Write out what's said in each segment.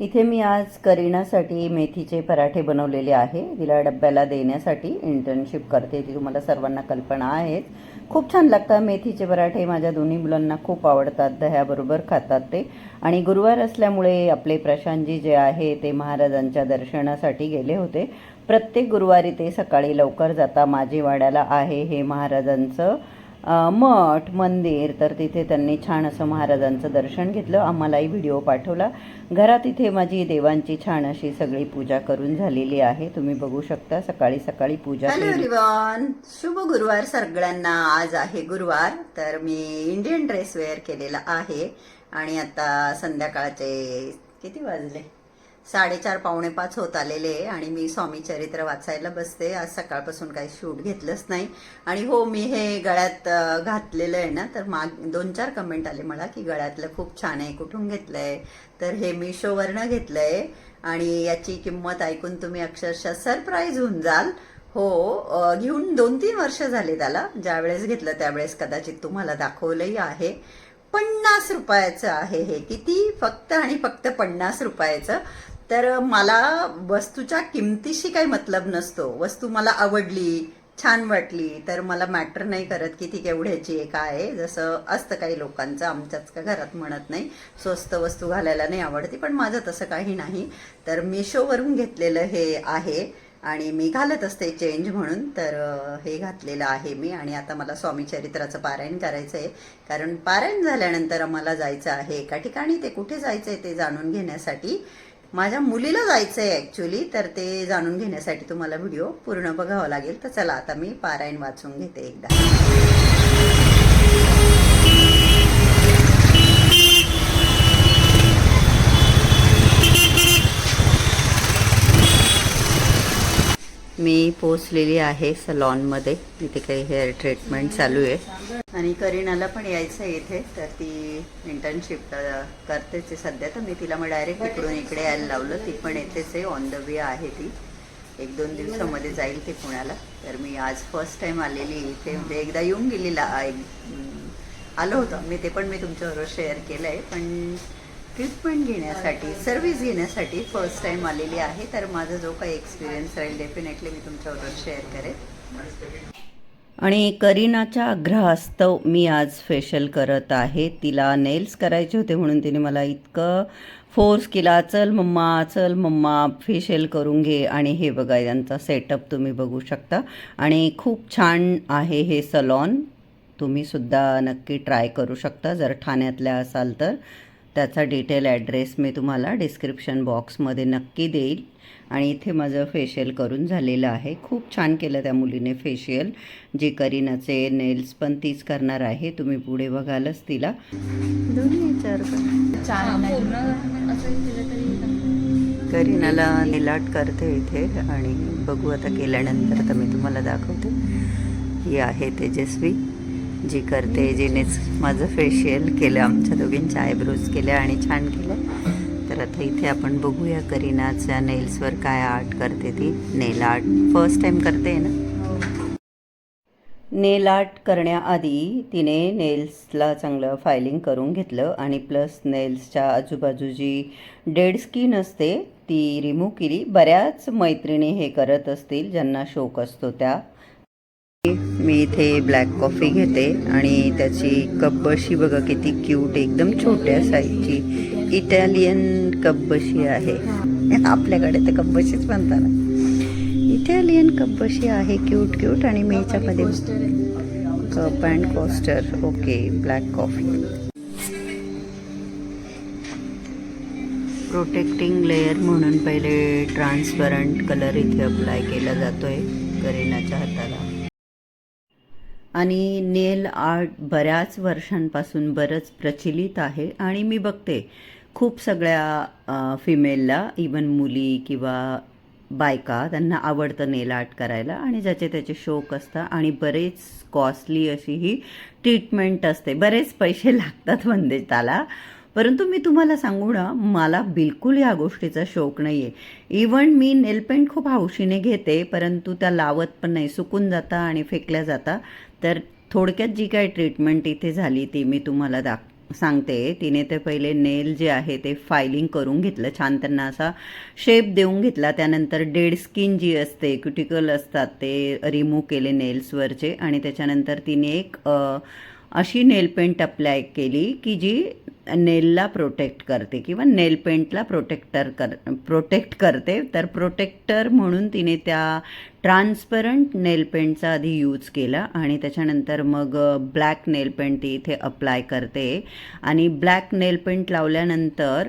इथे मी आज करीनासाठी मेथीचे पराठे बनवलेले आहे. तिला डब्याला देण्यासाठी इंटर्नशिप करते. ती तुम्हाला सर्वांना कल्पना आहेच. खूप छान लागतात मेथीचे पराठे. माझ्या दोन्ही मुलांना खूप आवडतात. दह्याबरोबर खातात ते. आणि गुरुवार असल्यामुळे आपले प्रशांतजी जे आहे ते महाराजांच्या दर्शनासाठी गेले होते. प्रत्येक गुरुवारी ते सकाळी लवकर जाता. माझीवाड्याला आहे हे महाराजांचं मठ मंदिर तर तिथे त्यांनी छान असं महाराजांचं दर्शन घेतलं. आम्हालाही व्हिडिओ पाठवला. घरात इथे माझी देवांची छान अशी सगळी पूजा करून झालेली आहे. तुम्ही बघू शकता सकाळी सकाळी पूजा हॅलो शुभ गुरुवार सगळ्यांना. आज आहे गुरुवार तर मी इंडियन ड्रेस वेअर केलेला आहे. आणि आता संध्याकाळचे किती वाजले? साडेचार पावणे पाच होत आलेले आणि मी स्वामी चरित्र वाचायला बसते. आज सकाळपासून काही शूट घेतलंच नाही. आणि हो मी हे गळ्यात घातलेलं आहे ना तर माग दोन चार कमेंट आले मला की गळ्यातलं खूप छान आहे कुठून घेतलंय? तर हे मिशोवरनं घेतलंय आणि याची किंमत ऐकून तुम्ही अक्षरशः सरप्राईज होऊन जाल. हो घेऊन दोन तीन वर्ष झाले त्याला. ज्यावेळेस घेतलं त्यावेळेस कदाचित तुम्हाला दाखवलंही आहे. पन्नास रुपयाचं आहे हे. किती? फक्त आणि फक्त पन्नास रुपयाचं. तर मला वस्तूच्या किमतीशी काही मतलब नसतो. वस्तू मला आवडली छान वाटली तर मला मॅटर नाही करत की ती केवढ्याची आहे काय आहे. जसं असतं काही लोकांचं आमच्याच का घरात म्हणत नाही स्वस्त वस्तू घालायला नाही आवडती पण माझं तसं काही नाही. तर मिशोवरून घेतलेलं हे आहे आणि मी घालत असते चेंज म्हणून तर हे घातलेलं आहे मी आणि आता मला स्वामी चरित्राचं पारायण करायचं आहे. कारण पारायण झाल्यानंतर आम्हाला जायचं आहे एका ठिकाणी ते कुठे जायचं आहे ते जाणून घेण्यासाठी. माझ्या मुलीला जायचं आहे ॲक्च्युली तर ते जाणून घेण्यासाठी तुम्हाला व्हिडिओ पूर्ण बघावा लागेल. तर चला आता मी पारायण वाचून घेते एकदा. पोहोचलेली आहे सलॉनमध्ये. इथे काही हेअर ट्रीटमेंट चालू आहे. आणि करीनाला पण यायचं आहे इथे तर ती इंटर्नशिप करतेच आहे सध्या. तर मी तिला मग डायरेक्ट इकडून इकडे यायला लावलं. ती पण येतेच आहे. ऑन द वे आहे ती. एक दोन दिवसामध्ये जाईल ती पुण्याला. तर मी आज फर्स्ट टाइम आलेली इथे. म्हणजे एकदा येऊन गेलेला आलो होतं. मी ते पण मी तुमच्याबरोबर शेअर केलं आहे पण ट्रीटमेंट घेण्यासाठी सर्व्हिस घेण्यासाठी फर्स्ट टाईम आलेली आहे. तर माझा जो काही एक्सपिरियन्स राहील डेफिनेटली मी तुमच्याबरोबर शेअर करेन. आणि करीनाच्या आग्रहास्तव मी आज फेशियल करत आहे. तिला नेल्स करायचे होते म्हणून तिने मला इतकं फोर्स केला चल मम्मा चल मम्मा फेशियल करून घे. आणि हे बघा यांचा सेटअप तुम्ही बघू शकता. आणि खूप छान आहे हे सलॉन तुम्ही सुद्धा नक्की ट्राय करू शकता जर ठाण्यातल्या असाल तर. त्याचा डिटेल ॲड्रेस मी तुम्हाला डिस्क्रिप्शन बॉक्समध्ये नक्की देईल. आणि इथे माझं फेशियल करून झालेलं आहे. खूप छान केलं त्या मुलीने फेशियल जी करीनाचे नेल्स पण तीच करणार आहे. तुम्ही पुढे बघालच तिला. करीनाला निलाट करते इथे. आणि बघू आता केल्यानंतर तर मी तुम्हाला दाखवते. ही आहे तेजस्वी. जी करते जिनेच माझं फेशियल केलं आमच्या दोघींच्या आयब्रोज केल्या आणि छान केलं. तर आता इथे आपण बघूया करीनाच्या नेल्सवर काय आर्ट करते ती. नेल आर्ट फर्स्ट टाइम करते ना? नेल आर्ट करण्याआधी तिने नेल्सला चांगलं फायलिंग करून घेतलं आणि प्लस नेल्सच्या आजूबाजू जी डेड स्किन असते ती रिमूव्ह केली. बऱ्याच मैत्रिणी हे करत असतील ज्यांना शोक असतो त्या. मी इथे ब्लॅक कॉफी घेते आणि त्याची कब्बशी बघा किती क्यूट एकदम छोट्या साईजची इटालियन कब्बशी आहे. आपल्याकडे तर कब्बशीच म्हणतात ना. इटालियन कब्बशी आहे क्यूट क्यूट आणि मी याच्यामध्ये cup and coaster okay black coffee protecting layer म्हणून पहिले ट्रान्सपरंट कलर इथे अप्लाय केला जातोय करीनाच्या हाताला. आणि नेल आर्ट बऱ्याच वर्षांपासून बरंच प्रचलित आहे आणि मी बघते खूप सगळ्या फिमेलला इवन मुली किंवा बायका त्यांना आवडतं नेल आर्ट करायला आणि ज्याचे त्याचे शौक असतात आणि बरेच कॉस्टली अशी ही ट्रीटमेंट असते. बरेच पैसे लागतात म्हणजे त्याला परंतु मी तुम्हाला सांगू ना मला बिलकुल ह्या गोष्टीचा शौक नाही आहे इवन मी नेलपेंट खूप हौशीने घेते परंतु त्या लावत पण नाही. सुकून जाता आणि फेकल्या जाता. तर थोडक्यात जी काय ट्रीटमेंट इथे झाली ती मी तुम्हाला दाख सांगते. तिने ते पहिले नेल जे आहे ते फायलिंग करून घेतलं. छान त्यांना असा शेप देऊन घेतला. त्यानंतर डेड स्किन जी असते क्युटिकल असतात ते रिमूव्ह केले नेल्सवरचे आणि त्याच्यानंतर तिने एक आ, अशी नेल पेंट अप्लाय केली की जी नेलला प्रोटेक्ट करते किंवा नेल पेंटला प्रोटेक्टर कर प्रोटेक्ट करते. तर प्रोटेक्टर म्हणून तिने त्या ट्रान्सपरंट नेल पेंटचा आधी यूज केला आणि त्याच्यानंतर मग ब्लॅक नेल पेंट ती इथे अप्लाय करते. आणि ब्लॅक नेल पेंट लावल्यानंतर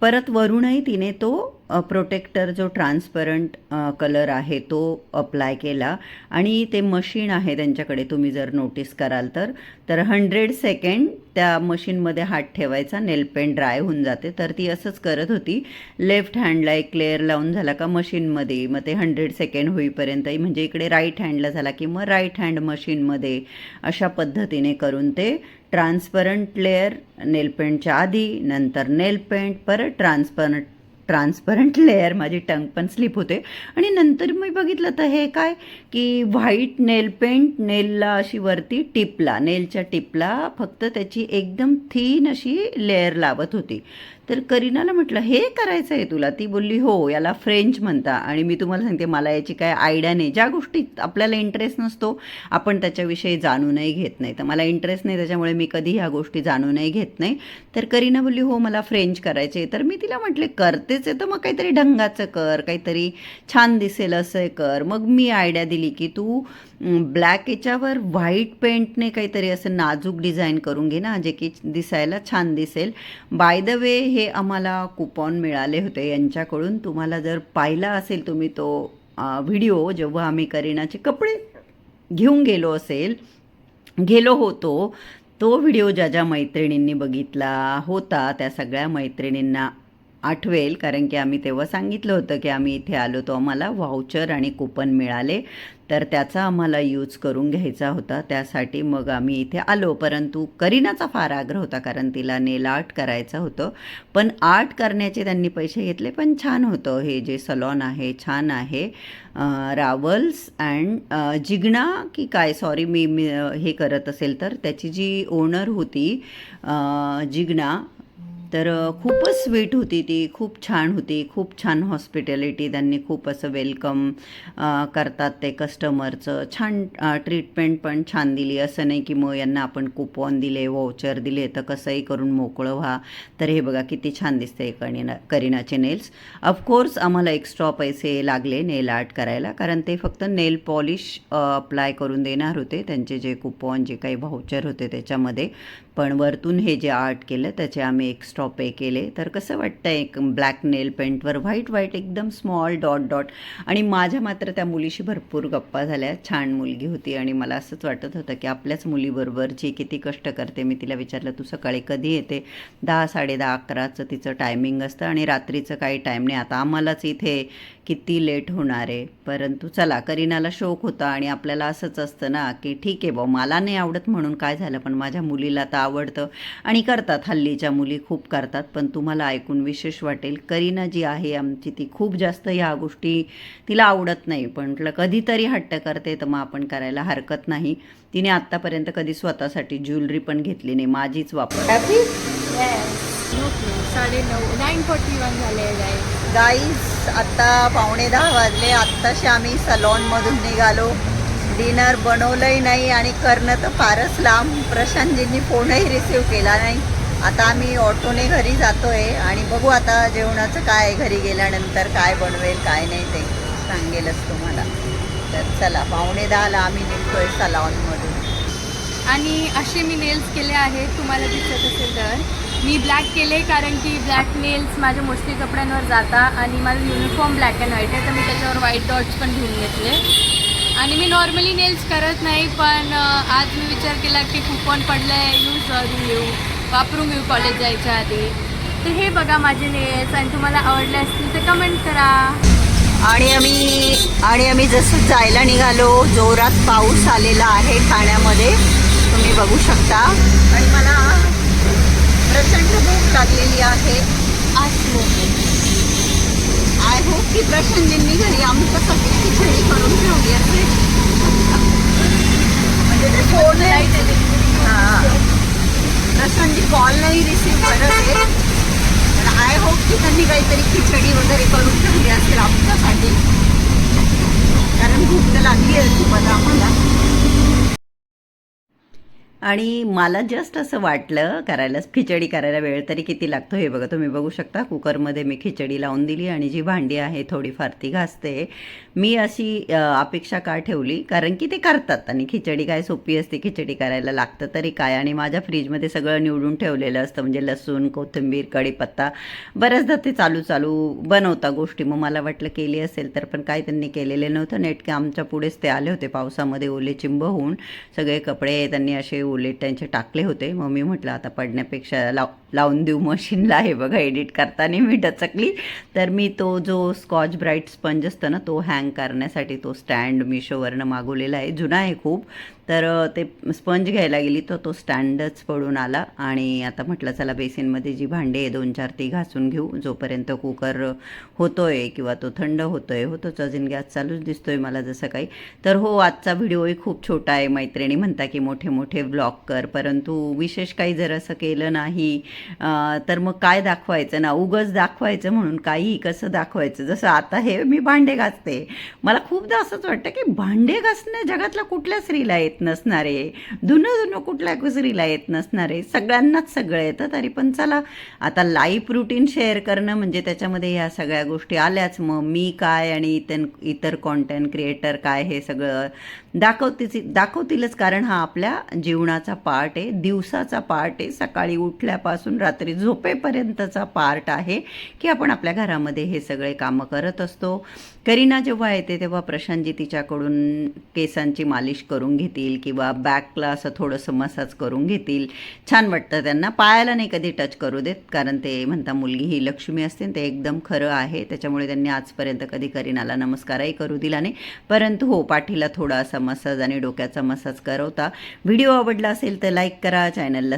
परत वरूनही तिने तो प्रोटेक्टर जो ट्रान्सपरंट कलर आहे तो अप्लाय केला. आणि ते मशीन आहे त्यांच्याकडे तुम्ही जर नोटीस कराल तर. तर हंड्रेड सेकंड त्या मशीनमध्ये हात ठेवायचा नेल पेंट ड्राय होऊन जाते. तर ती असंच करत होती. लेफ्ट हँडला एक लेअर लावून झाला का मशीनमध्ये मग ते हंड्रेड सेकंड होईपर्यंत म्हणजे इकडे राईट हँडला झाला की मग राईट हँड मशीनमध्ये अशा पद्धतीने करून ते ट्रान्सपरंट लेअर नेल पेंटच्या आधी नंतर नेल पेंट परत ट्रान्सपरंट ट्रान्सपरंट लेअर माझी टंग पण स्लिप होते. आणि नंतर मी बघितलं तर हे काय? की व्हाईट नेल पेंट नेलला अशी वरती टिपला नेलच्या टिपला फक्त त्याची एकदम थीन अशी लेअर लावत होती. तर करीनाला म्हटलं हे करायचं आहे तुला? ती बोलली हो याला फ्रेंच म्हणता. आणि मी तुम्हाला सांगते मला याची काय आयडिया नाही. ज्या गोष्टीत आपल्याला इंटरेस्ट नसतो आपण त्याच्याविषयी जाणूनही घेत नाही. तर मला इंटरेस्ट नाही त्याच्यामुळे मी कधी ह्या गोष्टी जाणूनही घेत नाही. तर करीना बोलली हो मला फ्रेंच करायचे तर मी तिला म्हटले करतेच आहे तर मग काहीतरी ढंगाचं कर काहीतरी छान दिसेल असं कर. मग मी आयडिया दिली की तू ब्लॅक याच्यावर व्हाईट पेंटने काहीतरी असं नाजूक डिझाईन करून घे ना जे की दिसायला छान दिसेल. बाय द वे हे आम्हाला कुपॉन मिळाले होते यांच्याकडून. तुम्हाला जर पाहिला असेल तुम्ही तो व्हिडिओ जेव्हा आम्ही करीनाचे कपडे घेऊन गेलो असेल गेलो होतो तो व्हिडिओ ज्या ज्या मैत्रिणींनी बघितला होता त्या सगळ्या मैत्रिणींना आठवेल. कारण की आम्ही तेव्हा सांगितलं होतं की आम्ही इथे आलो तो आम्हाला व्हाउचर आणि कुपन मिळाले. तर त्याचा आम्हाला यूज करून घ्यायचा होता. त्यासाठी मग आम्ही इथे आलो. परंतु करीनाचा फार आग्रह होता कारण तिला नेल आर्ट करायचं होतं. पण आर्ट करण्याचे त्यांनी पैसे घेतले पण छान होतं. हे जे सलॉन आहे छान आहे. रावल्स अँड जिग्णा की काय? सॉरी मी मी हे करत असेल तर. त्याची जी ओनर होती जिग्णा तर खूपच स्वीट होती ती. खूप छान होती. खूप छान हॉस्पिटॅलिटी त्यांनी खूप असं वेलकम करतात ते कस्टमरचं छान ट्रीटमेंट पण छान दिली. असं नाही की मग यांना आपण कुपॉन दिले वॉचर दिले तर कसंही करून मोकळं व्हा. तर हे बघा किती छान दिसते करिना करिनाचे नेल्स ऑफकोर्स आम्हाला एक्स्ट्रा पैसे लागले नेल आर्ट करायला कारण ते फक्त नेल पॉलिश अप्लाय करून देणार होते. त्यांचे जे कुपॉन जे काही व्हाउचर होते त्याच्यामध्ये. पण वरतून हे जे आर्ट केलं त्याचे आम्ही एक्स्ट्रा पे केले. तर कसं वाटतं एक ब्लॅक नेल पेंटवर व्हाईट व्हाईट एकदम स्मॉल डॉट डॉट. आणि माझ्या मात्र त्या मुलीशी भरपूर गप्पा झाल्या. छान मुलगी होती आणि मला असंच वाटत होतं की आपल्याच मुलीबरोबर जी किती कष्ट करते मी तिला विचारलं तू सकाळी कधी येते? दहा साडे दहा अकराचं तिचं टायमिंग असतं आणि रात्रीचं काही टाईम नाही. आता आम्हालाच इथे किती लेट होणार आहे. परंतु चला करीनाला शौक होता आणि आपल्याला असंच असतं ना की ठीक आहे बा मला नाही आवडत म्हणून काय झालं पण माझ्या मुलीला तर आवडतं. आणि करतात. हल्लीच्या मुली खूप करतात. पण तुम्हाला ऐकून विशेष वाटेल करीना जी आहे आमची ती खूप जास्त ह्या गोष्टी तिला आवडत नाही. पण म्हटलं कधीतरी हट्ट करते तर मग आपण करायला हरकत नाही. तिने आत्तापर्यंत कधी स्वतःसाठी ज्वेलरी पण घेतली नाही. माझीच वापर. साडे नऊ नाईन फोर्टी वन झाले गाईज आत्ता पावणे दहा वाजले. आत्ताशी आम्ही सलॉनमधून निघालो. डिनर बनवलंही नाही आणि करणं तर फारच लांब. प्रशांतजींनी फोनही रिसीव केला नाही. आता आम्ही ऑटोने घरी जातोय आणि बघू आता जेवणाचं काय घरी गेल्यानंतर काय बनवेल काय नाही ते सांगेलच तुम्हाला. तर चला पावणे दहाला आम्ही निघतोय सलॉनमधून आणि असे मी नेल्स केले आहेत तुम्हाला दिसत असेल तर. मी ब्लॅक केले कारण की ब्लॅक नेल्स माझ्या मोस्टली कपड्यांवर जाता आणि माझं युनिफॉर्म ब्लॅक अँड व्हाईट आहे तर मी त्याच्यावर व्हाईट डॉट्स पण घेऊन घेतले. आणि मी नॉर्मली नेल्स करत नाही पण आज मी विचार केला की कुपन पडलं आहे यूज करून घेऊ वापरून घेऊ कॉलेज जायच्या आधी. तर हे बघा माझे नेल्स आणि तुम्हाला आवडले असतील तर कमेंट करा. आणि आम्ही आणि आम्ही जसं जायला निघालो जोरात पाऊस आलेला आहे ठाण्यामध्ये. तुम्ही बघू शकता. आणि मला प्रचंड भूक लागलेली आहे. होप की प्रशांतजींनी घरी आमच्यासाठी खिचडी करून ठेवली असेल म्हणजे ते फोन हां. प्रशांतची कॉल नाही रिसीव्ह करत आहे. तर आय होप की त्यांनी काहीतरी खिचडी वगैरे करून ठेवली असेल आमच्यासाठी. कारण भूक तर लागली आहे आता आम्हाला आणि मला जस्ट असं वाटलं करायला खिचडी करायला वेळ तरी किती लागतो हे बघा. तुम्ही बघू शकता कुकरमध्ये मी खिचडी लावून दिली आणि जी भांडी आहे थोडीफार ती घासते. मी अशी अपेक्षा का ठेवली? कारण की ते करतात आणि खिचडी काय सोपी असते खिचडी करायला लागतं तरी काय? आणि माझ्या फ्रीजमध्ये सगळं निवडून ठेवलेलं असतं म्हणजे लसूण कोथिंबीर कढीपत्ता. बऱ्याचदा ते चालू चालू बनवता गोष्टी. मग मला वाटलं केली असेल तर पण काय त्यांनी केलेलं नव्हतं. नेटके आमच्या पुढेच ते आले होते पावसामध्ये ओले चिंब होऊन. सगळे कपडे त्यांनी असे ओले त्यांचे टाकले होते. मग मी म्हटलं आता पडण्यापेक्षा लाव लावून देऊ मशीनला. हे बघा एडिट करताना मी डचकली. तर मी तो जो स्कॉच ब्राईट स्पंज असतो ना तो हँग करण्यासाठी तो स्टँड मिशोवरनं मागवलेला आहे. जुना आहे खूप. तर ते स्पंज घ्यायला गेली तर तो स्टँडच पडून आला आणि आता म्हटलं चला बेसिनमध्ये जी भांडी आहे दोन चार ती घासून घेऊ. जोपर्यंत कुकर होतो आहे किंवा तो थंड होतो आहे होतोच अजून गॅस चालूच दिसतोय मला जसं काही. तर हो आजचा व्हिडिओही खूप छोटा आहे. मैत्रिणी म्हणता की मोठे मोठे ब्लॉग कर परंतु विशेष काही जर असं केलं नाही तर मग काय दाखवायचं? ना उगच दाखवायचं म्हणून काही कसं दाखवायचं? जसं आता हे मी भांडे घासते. मला खूपदा असंच वाटतं की भांडे घासणं जगातल्या कुठल्या स्त्रीला येत? नसणारे. धुनं धुनं कुठल्या कुसरीला येत नसणारे. सगळ्यांनाच सगळं येतं तरी पण चला. आता लाईफ रुटीन शेअर करणं म्हणजे त्याच्यामध्ये ह्या सगळ्या गोष्टी आल्याच. मग मी काय आणि इतर इतर कॉन्टेंट क्रिएटर काय हे सगळं दाखवतीच दाखवतीलच. कारण हा आपल्या जीवनाचा पार्ट आहे. दिवसाचा पार्ट आहे. सकाळी उठल्यापासून रात्री झोपेपर्यंतचा पार्ट आहे की आपण आपल्या घरामध्ये हे सगळे कामं करत असतो. करीना जेव्हा येते तेव्हा प्रशांतजी तिच्याकडून केसांची मालिश करून घेतील किंवा बॅकला असं थोडंसं मसाज करून घेतील. छान वाटतं त्यांना. पायाला नाही कधी टच करू देत कारण ते म्हणता मुलगी ही लक्ष्मी असते ते एकदम खरं आहे. त्याच्यामुळे त्यांनी आजपर्यंत कधी करीनाला नमस्कारही करू दिला नाही. परंतु हो पाठीला थोडा असा मसाज आणि डोक्याचा मसाज करवता. व्हिडिओ आवडला असेल तर लाईक करा चॅनलला